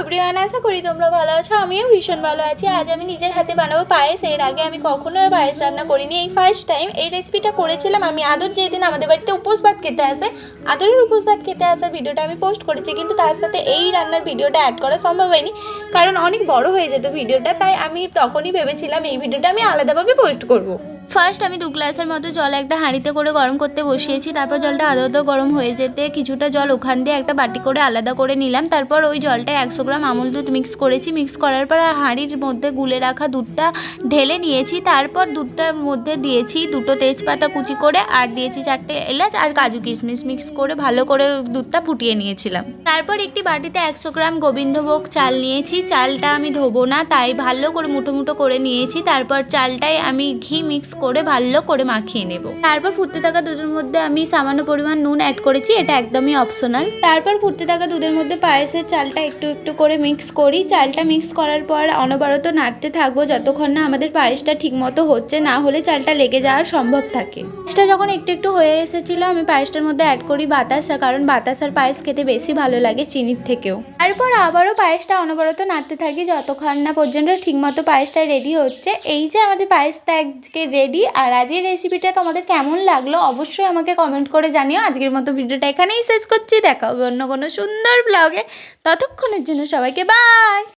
Everyone আশা করি তোমরা ভালো আছো। আমিও ভীষণ ভালো আছি। আজ আমি নিজের হাতে বানাবো পায়েস। এর আগে আমি কখনো পায়েস রান্না করিনি। এই ফার্স্ট টাইম এই রেসিপিটা করেছিলাম আমি। আদর যেদিন আমাদের বাড়িতে উপোস ভাত খেতে আসে, আদরের উপোস ভাত খেতে আসার ভিডিওটা আমি পোস্ট করেছি। কিন্তু তার সাথে এই রান্নার ভিডিওটা অ্যাড করা সম্ভব হয়নি। কারণ অনেক বড় হয়ে যেত ভিডিওটা তাই আমি তখনই ভেবেছিলাম এই ভিডিওটা আমি আলাদাভাবে পোস্ট করব। ফার্স্ট আমি দু গ্লাসের মতো জল একটা হাঁড়িতে করে গরম করতে বসিয়েছি, তারপর জলটা আদো গরম হয়ে যেতে কিছুটা জল ওখান দিয়ে একটা বাটি করে আলাদা করে নিলাম, তারপর ওই জলটা একশো গ্রাম আমুল দুধ মিক্স করেছি মিক্স করার পর হাঁড়ির মধ্যে গুলে রাখা দুধটা ঢেলে নিয়েছি, তারপর দুধটার মধ্যে দিয়েছি দুটো তেজপাতা কুচি করে আর দিয়েছি চারটে এলাচ আর কাজু কিশমিশ মিক্স করে ভালো করে দুধটা ফুটিয়ে নিয়েছিলাম। তারপর একটি বাটিতে একশো গ্রাম গোবিন্দভোগ চাল নিয়েছি, চালটা আমি ধোবো না, তাই ভালো করে মুঠো মুঠো করে নিয়েছি, তারপর চালটাই আমি ঘি মিক্স করে, ভালো করে মাখিয়ে নেব। তারপর ফুটতে থাকা দুধের মধ্যে আমি সামান্য পরিমাণ নুন অ্যাড করেছি, এটা একদমই অপশনাল তারপর ফুটতে থাকা দুধের মধ্যে পায়েসের চালটা একটু একটু করে মিক্স করি। চালটা মিক্স করার পর অনবরত নাড়তে থাকব, যতক্ষণ না আমাদের পায়েসটা ঠিক মতো হচ্ছে, না হলে চালটা লেগে যাওয়ার সম্ভব থাকে। পায়েসটা যখন একটু একটু হয়ে এসেছিল, আমি পায়েসটার মধ্যে অ্যাড করি বাতাসা, কারণ বাতাসার পায়েস খেতে বেশি ভালো লাগে চিনির থেকেও। তারপর আবারও পায়েসটা অনবরত নাড়তে থাকি, যতক্ষণ না পর্যন্ত ঠিকমতো পায়েসটা রেডি হচ্ছে। এই যে আমাদের পায়েসটা আজকে রেডি আর আজকের রেসিপিটা তোমাদের কেমন লাগল অবশ্যই আমাকে কমেন্ট করে জানিও। আজকের মতো ভিডিওটা এখানেই শেষ করছি। দেখা হবে অন্য কোনো সুন্দর ব্লগে ততক্ষণের জন্য সবাইকে বাই